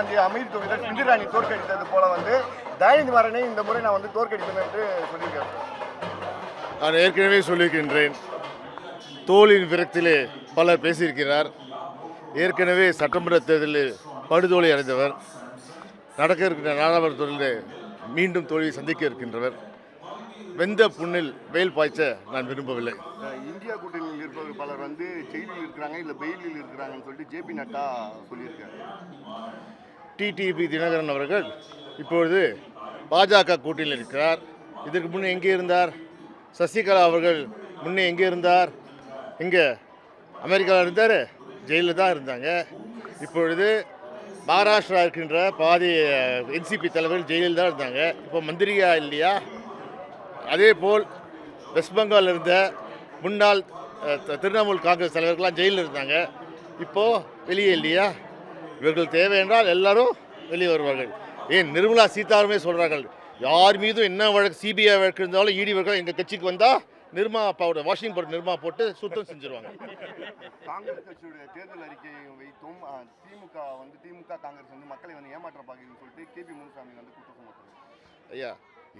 காந்தி அமீர் தொகுதியில் சிந்திராணி தோற்கடித்தது போல வந்து தயநிதி மாறனை இந்த முறை நான் வந்து தோற்கடிப்பேன் என்று சொல்லியிருக்காரு. நான் ஏற்கனவே சொல்லியிருக்கின்றேன். தோலின் விரக்திலே பலர் பேசியிருக்கிறார். ஏற்கனவே சட்டமன்ற தேர்தலில் படுதோலை அடைந்தவர். நடக்க இருக்கின்ற நாடாளுமன்ற தேர்தலில் மீண்டும் தோல்வியை சந்திக்க இருக்கின்றவர். வெந்த புண்ணில் வேல் பாய்ச்ச நான் விரும்பவில்லை. இந்தியா கூட்டணியில் இருப்பவர் பலர் வந்து ஜெயிலில் இருக்கிறாங்க இல்லை பெயிலில் இருக்கிறாங்கன்னு சொல்லிட்டு ஜேபி நட்டா சொல்லியிருக்காரு. டிடிபி தினகரன் அவர்கள் இப்பொழுது பாஜக கூட்டில் இருக்கிறார். இதற்கு முன்னே எங்கே இருந்தார்? சசிகலா அவர்கள் முன்னே எங்கே இருந்தார்? இங்கே அமெரிக்காவில் இருந்தார் ஜெயிலில் தான் இருந்தாங்க. இப்பொழுது மகாராஷ்டிரா இருக்கின்ற பாதி என்சிபி தலைவர்கள் ஜெயிலில் தான் இருந்தாங்க. இப்போ மந்திரியா இல்லையா? அதே போல் வெஸ்ட் பெங்கால் இருந்த முன்னாள் திரிணாமுல் காங்கிரஸ் தலைவர்கள்லாம் ஜெயிலில் இருந்தாங்க. இப்போது வெளியே இல்லையா? இவர்கள் தேவை என்றால் எல்லாரும் வெளியே வருவார்கள். ஏன்? நிர்மலா சீதாராமே சொல்கிறார்கள் யார் மீதும் என்ன வழக்கு சிபிஐ வழக்கு இருந்தாலும் இடி வழக்கு எங்கள் கட்சிக்கு வந்தால் நிர்மா அப்பாவோட வாஷிங் பவுடர் நிர்மா போட்டு சுத்தம் செஞ்சுருவாங்க. காங்கிரஸ் கட்சியுடைய தேர்தல் அறிக்கையை வைத்தும் திமுக வந்து திமுக காங்கிரஸ் வந்து மக்களை வந்து ஏமாற்ற பார்க்குதுன்னு சொல்லிட்டு கேபி முனுசாமி வந்து குற்றம் ஐயா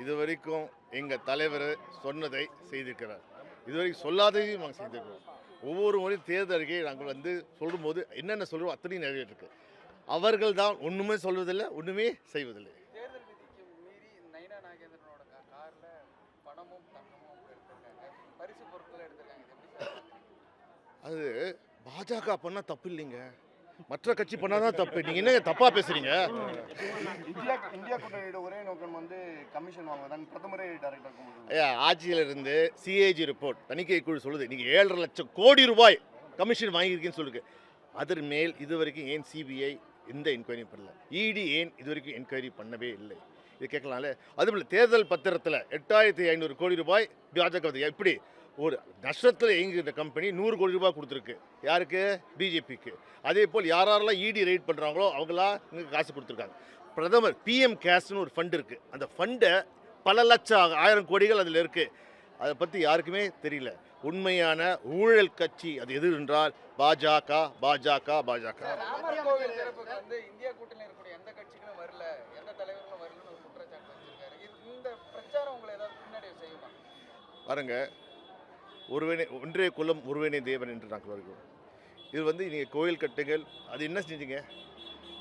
இதுவரைக்கும் எங்கள் தலைவர் சொன்னதை செய்திருக்கிறார். இதுவரைக்கும் சொல்லாததையும் நாங்கள் செய்திருக்கிறோம். ஒவ்வொரு முறையும் தேர்தல் அறிக்கையை நாங்கள் வந்து சொல்லும்போது என்னென்ன சொல்கிறோம் அத்தனையும் நிறைவேற்றிருக்கு. அவர்கள் தான் ஒன்றுமே சொல்வதில்லை ஒன்றுமே செய்வதில்லை. தேர்தல் விதிக்கு மீறி நைனா நாகேந்திரனோட கா- கார்ல பணமும் தங்கமும் எடுத்திருக்காங்க. பரிசு பொருட்களும் எடுத்திருக்காங்க. இது எப்படி சார் அது பாஜக பண்ணால் தப்பு இல்லைங்க. மற்ற கட்சி பண்ணால் தான் தப்பு. நீங்கள் என்ன தப்பாக பேசுகிறீங்க இந்தியா இந்தியா கூட்டணியோட ஒரே நோக்கம் வந்து கமிஷன் வாங்குவதான் பிரதமரே ஐயா ஆட்சியில் இருந்து சிஏஜி ரிப்போர்ட் தணிக்கை குழு சொல்லுது. நீங்கள் ஏழரை லட்சம் கோடி ரூபாய் கமிஷன் வாங்கியிருக்கீங்கன்னு சொல்லுங்க. அதன் மேல் இதுவரைக்கும் ஏன் சிபிஐ எந்த என்கொயரி பண்ணல. இடி ஏன் இது வரைக்கும் என்கொயரி பண்ணவே இல்லை? இது கேட்கலாம்ல? அதுபோல் தேர்தல் பத்திரத்தில் எட்டாயிரத்தி ஐநூறு கோடி ரூபாய் பாஜக எப்படி? ஒரு நஷ்டத்தில் இயங்குகிற கம்பெனி நூறு கோடி ரூபாய் கொடுத்துருக்கு. யாருக்கு? பிஜேபிக்கு அதே போல் யாரெல்லாம் இடி ரைட் பண்ணுறாங்களோ அவங்களாம் இங்கே காசு கொடுத்துருக்காங்க. பிரதமர் பிஎம் கேஷ்னு ஒரு ஃபண்ட் இருக்குது அந்த ஃபண்டை பல லட்சம் ஆயிரம் கோடிகள் அதில் இருக்குது அதை பற்றி யாருக்குமே தெரியல. உண்மையான ஊழல் கட்சி அது எது என்றால் பாஜக பாஜக பாஜக. பாருங்க ஒருவனே ஒன்றே குலம் ஒருவனே தேவன் என்று நாங்கள் வருகிறோம் இது வந்து நீங்கள் கோயில் கட்டுங்கள் அது என்ன செஞ்சீங்க?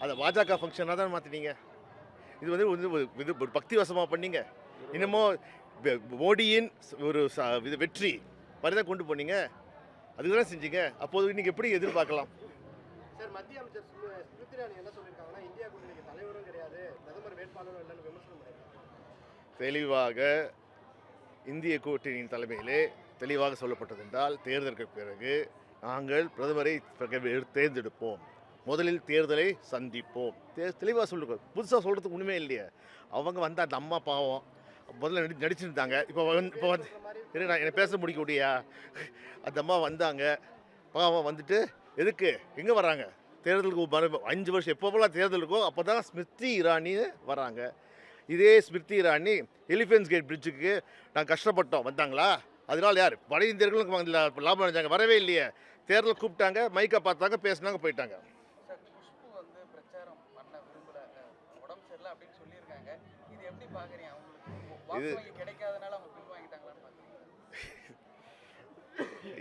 அதை பாஜக ஃபங்க்ஷனாக தான் மாற்றினீங்க இது வந்து இது ஒரு பக்தி வசமாக பண்ணீங்க இன்னமும் மோடியின் ஒரு இது வெற்றி மாதிரி தான் கொண்டு போனீங்க. அதுக்கு தானே செஞ்சீங்க. அப்போது நீங்கள் எப்படி எதிர்பார்க்கலாம்? சார் மத்திய அமைச்சர் ஸ்மிரு- ஸ்மிருதி இரானி என்ன சொல்லியிருக்காங்கன்னா இந்தியா கூட்டணிக்கு தலைவரும் கிடையாது பிரதமர் வேட்பாளரும் இல்லைன்னு விமர்சனம் பண்ணியிருக்காங்க. தெளிவாக இந்திய கூட்டணியின் தலைமையிலே தெளிவாக சொல்லப்பட்டது என்றால் தேர்தலுக்கு பிறகு நாங்கள் பிரதமரை தேர்ந்தெடுப்போம். முதலில் தேர்தலை சந்திப்போம். தே தெளிவாக சொல்லுங்க. புதுசாக சொல்கிறதுக்கு ஒன்றுமே இல்லையே. அவங்க வந்த அந்த அம்மா பாவம். முதல்ல நடி நடிச்சிருந்தாங்க. இப்போ வந்து இப்போ வந்து இரு நான் என்னை பேச முடிக்க முடியா அந்த அம்மா வந்தாங்க. பாவம் வந்துட்டு எதுக்கு? எங்கே வராங்க தேர்தலுக்கு அஞ்சு வருஷம் எப்போவெல்லாம் தேர்தல் இருக்கோ அப்போ தான் ஸ்மிருதி இரானி வராங்க இதே ஸ்மிருதி இரானி எலிஃபென்ட்ஸ் கேட் பிரிட்ஜுக்கு நாங்கள் கஷ்டப்பட்டோம். வந்தாங்களா? அதனால் யார்? வட இந்தியர்களுக்கு லாபம் அடைஞ்சாங்க. வரவே இல்லையே. தேர்தல் கூப்பிட்டாங்க மைக்கை பார்த்தாங்க பேசினாங்க போயிட்டாங்க. இது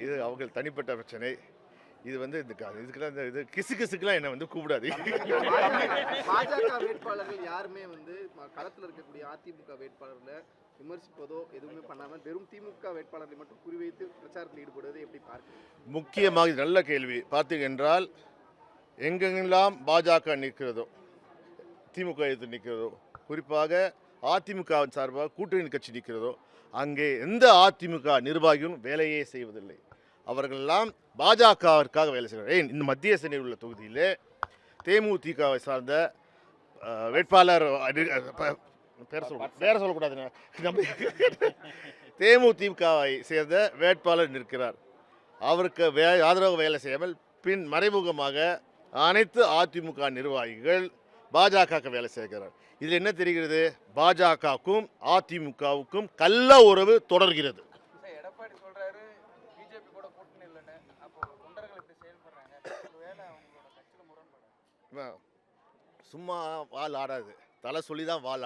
இது அவங்க தனிப்பட்ட பிரச்சனை. இது வந்து இந்த இதுக்கெல்லாம் இந்த இது கிசு கிசுக்கெல்லாம் என்னை வந்து கூப்பிடாது பாஜக வேட்பாளர்கள் யாருமே வந்து களத்துல இருக்கக்கூடிய அதிமுக வேட்பாளர்களை விமர்சிப்பதோ எதுவுமே பண்ணாம வெறும் திமுக வேட்பாளர்களை மட்டும் குறிவைத்து பிரச்சாரத்தில் ஈடுபடுவதை எப்படி பார்க்கிறீங்க? முக்கியமாக இது நல்ல கேள்வி. பார்த்தீங்க என்றால் எங்கெங்கெல்லாம் பாஜக நிற்கிறதோ திமுக எதிர்த்து நிற்கிறதோ குறிப்பாக அதிமுக வின் சார்பாக கூட்டணி கட்சி நிற்கிறதோ அங்கே எந்த அதிமுக நிர்வாகியும் வேலையே செய்வதில்லை. அவர்களெல்லாம் பாஜகவிற்காக வேலை செய்கிறார் ஏன் இந்த மத்திய சென்னையில் உள்ள தொகுதியிலே தேமுதிகவை சார்ந்த வேட்பாளர் பேர் சொல்ல பேரை சொல்லக்கூடாதுங்க நம்ம தேமுதிகவை சேர்ந்த வேட்பாளர் நிற்கிறார். அவருக்கு வே ஆதரவு வேலை செய்யாமல் பின் மறைமுகமாக அனைத்து அதிமுக நிர்வாகிகள் பாஜகவுக்கு வேலை செய்கிறார். இதில் என்ன தெரிகிறது? பாஜகவுக்கும் அதிமுகவுக்கும் கள்ள உறவு தொடர்கிறது. சும்மா வால் ஆடாது. தலை சொல்லி தான் வால்